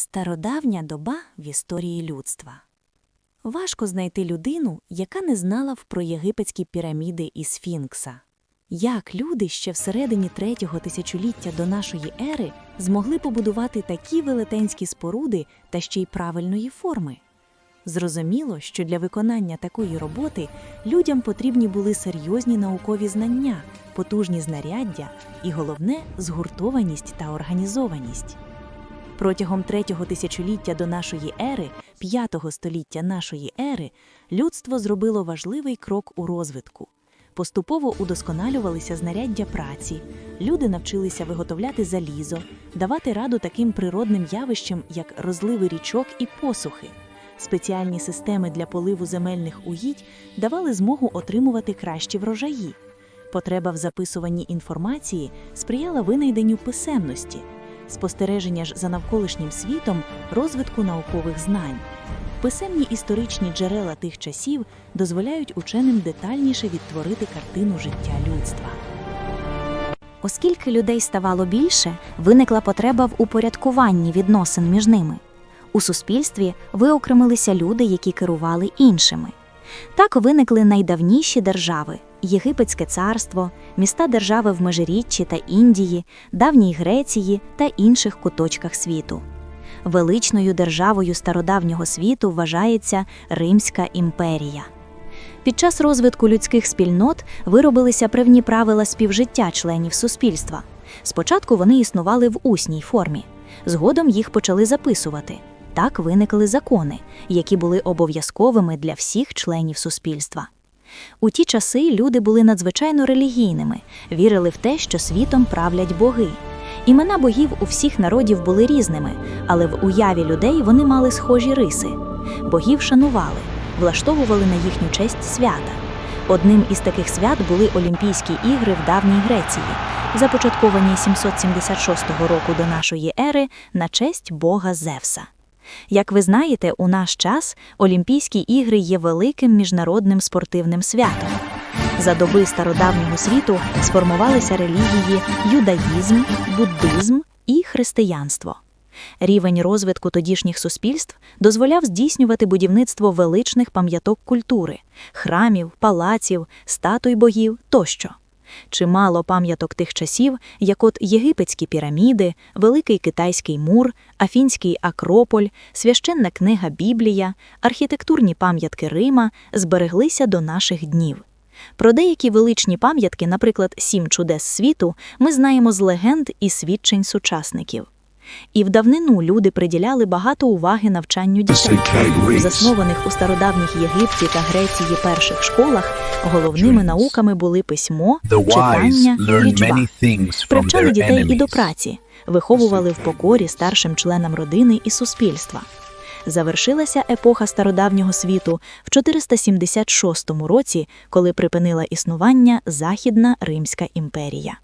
Стародавня доба в історії людства. Важко знайти людину, яка не знала б про єгипетські піраміди і сфінкса. Як люди ще всередині третього тисячоліття до нашої ери змогли побудувати такі велетенські споруди та ще й правильної форми? Зрозуміло, що для виконання такої роботи людям потрібні були серйозні наукові знання, потужні знаряддя і головне згуртованість та організованість. Протягом третього тисячоліття до нашої ери, п'ятого століття нашої ери, людство зробило важливий крок у розвитку. Поступово удосконалювалися знаряддя праці, люди навчилися виготовляти залізо, давати раду таким природним явищам, як розливи річок і посухи. Спеціальні системи для поливу земельних угідь давали змогу отримувати кращі врожаї. Потреба в записуванні інформації сприяла винайденню писемності, спостереження ж за навколишнім світом, розвитку наукових знань. Писемні історичні джерела тих часів дозволяють ученим детальніше відтворити картину життя людства. Оскільки людей ставало більше, виникла потреба в упорядкуванні відносин між ними. У суспільстві виокремилися люди, які керували іншими. Так виникли найдавніші держави Єгипетське царство, міста держави в Межиріччі та Індії, давній Греції та інших куточках світу. Величною державою стародавнього світу вважається Римська імперія. Під час розвитку людських спільнот виробилися певні правила співжиття членів суспільства. Спочатку вони існували в усній формі, згодом їх почали записувати. Так виникли закони, які були обов'язковими для всіх членів суспільства. У ті часи люди були надзвичайно релігійними, вірили в те, що світом правлять боги. Імена богів у всіх народів були різними, але в уяві людей вони мали схожі риси. Богів шанували, влаштовували на їхню честь свята. Одним із таких свят були Олімпійські ігри в давній Греції, започатковані 776 року до нашої ери на честь бога Зевса. Як ви знаєте, у наш час Олімпійські ігри є великим міжнародним спортивним святом. За доби стародавнього світу сформувалися релігії юдаїзм, буддизм і християнство. Рівень розвитку тодішніх суспільств дозволяв здійснювати будівництво величних пам'яток культури, храмів, палаців, статуй богів тощо. Чимало пам'яток тих часів, як от єгипетські піраміди, Великий Китайський мур, Афінський Акрополь, священна книга Біблія, архітектурні пам'ятки Рима збереглися до наших днів. Про деякі величні пам'ятки, наприклад, Сім чудес світу, ми знаємо з легенд і свідчень сучасників. І в давнину люди приділяли багато уваги навчанню дітей. У заснованих у стародавніх Єгипті та Греції перших школах головними науками були письмо, читання, лічба. Привчали дітей і до праці, виховували в покорі старшим членам родини і суспільства. Завершилася епоха стародавнього світу в 476 році, коли припинила існування Західна Римська імперія.